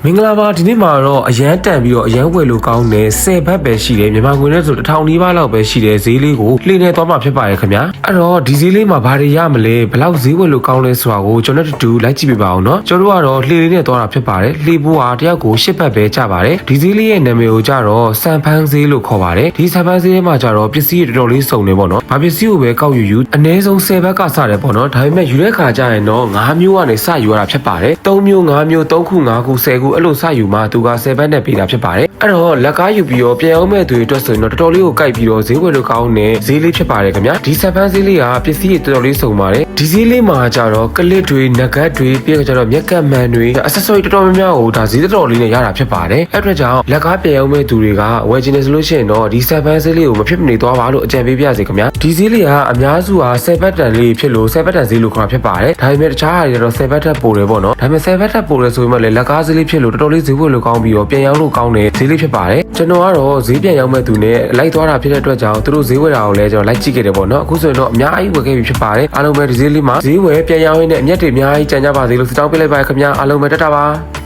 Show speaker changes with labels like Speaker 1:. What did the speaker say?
Speaker 1: မင်္ဂလာပါဒီနေ့မှာတော့အရန်တန်ပြီးတော့အရန်ဝယ်လို့ကောင်းတဲ့10ဘတ်ပဲရှိတယ်မြန်မာငွေနဲ့ဆိုတစ်ထောင်နီးပါးလောက်ပဲရှိတယ်ဈေးလေးကိုလှည့်နေသွားမှာဖြစ်ပါတယ်ခင်ဗျာအဲ့တော့ဒီဈေးလေးမှာဘာတွေရမလဲဘယ်လောက်ဈေးဝယ်လို့ကောင်းလဲဆိုတာကိုကျွန်တော်တို့တူလိုက်ကြည့်ပြပါအောင်เนาะကျွန်တော်တို့ကတော့လှည့်လေးနဲ့သွားတာဖြစ်ပါတယ်လှည့်ဖို့ဟာတယောက်ကို10ဘတ်ပဲကျပါတယ်ဒီဈေးလေးရဲ့နာမည်ကိုကြတော့စံဖန်းဈေးလို့ခေါ်ပါတယ်ဒီစံဖန်းဈေးထဲမှာကြတော့ပစ္စည်းတွေတော်တော်လေးစုံနေပေါ့နော်ဘာပစ္စည်းကိုပဲကောက်ယူယူအနည်းဆုံး10ဘတ်ကစတယ်ပေါ့နော်ဒါပေမဲ့ယူတဲ့ခါကျရင်တော့9မျိုးကနေစယူရတာဖြစ်ပါတယ်3မျိုး5မျိုး3ခု5ခု10ခု အဲ့လိုစယူမှသူက10ဘတ်နဲ့ပေးတာဖြစ်ပါတယ်အဲ့တော့လက်ကားယူပြီးတော့ပြန်အောင်မဲ့သူတွေအတွက်ဆိုရင်တော့တော်တော်လေးကိုကြိုက်ပြီးတော့ဈေးဝယ်လို့ကောင်းတဲ့ဈေးလေးဖြစ်ပါတယ်ခင်ဗျာဒီစံဖန်းဈေးလေးကပစ္စည်းတွေတော်တော်လေးစုံပါတယ်ဒီဈေးလေးမှာကြတော့ကလစ်တွေနဂတ်တွေပြီးတော့ကြတော့မြက်ကပ်မှန်တွေ accessory တော်တော်များများကိုဒါဈေးတော်တော်လေးနဲ့ရတာဖြစ်ပါတယ်အဲ့အတွက်ကြောင့်လက်ကားပြန်အောင်မဲ့သူတွေကဝယ်ချင်တယ်ဆိုလို့ရှိရင်တော့ဒီစံဖန်းဈေးလေးကိုမဖြစ်မနေသွားပါလို့အကြံပေးပြရစီခင်ဗျာဒီဈေးလေးကအများစုဟာ7ဘတ်တန်လေးဖြစ်လို့7ဘတ်တန်ဈေးလို့ခေါ်တာဖြစ်ပါတယ်ဒါပေမဲ့တခြားဟာတွေကတော့7ဘတ်တက်ပိုတယ်ပေါ့နော်ဒါပေမဲ့7ဘတ်တက်ပိုတယ်ဆိုရင်မှလည်းလက်ကားဈေးလေးဖြစ်လို့တော်တော်လေးဈေးဝယ်လို့ကောင်းပြီးတော့ပြန်ရောင်းလို့ကောင်းတဲ့ဈေးလေးဖြစ်ပါတယ်ကျွန်တော်ကတော့ဈေးပြန်ရောင်းမဲ့သူနဲ့လိုက်သွားတာဖြစ်တဲ့အတွက်ကြောင့်သူတို့ဈေးဝယ်တာကိုလည်းကျွန်တော်လိုက်ကြည့်ခဲ့တယ်ပေါ့နော်အခုဆိုရင်တော့အများကြီးဝယ်ခဲ့ပြီဖြစ်ပါတယ်အားလုံးပဲဒီဈေးလေးမှာဈေးဝယ်ပြန်ရောင်းရင်းနဲ့အမျက်တွေအများကြီးကြံကြပါစေလို့ဆုတောင်းပေးလိုက်ပါရခင်ဗျာအားလုံးပဲတက်တာပါ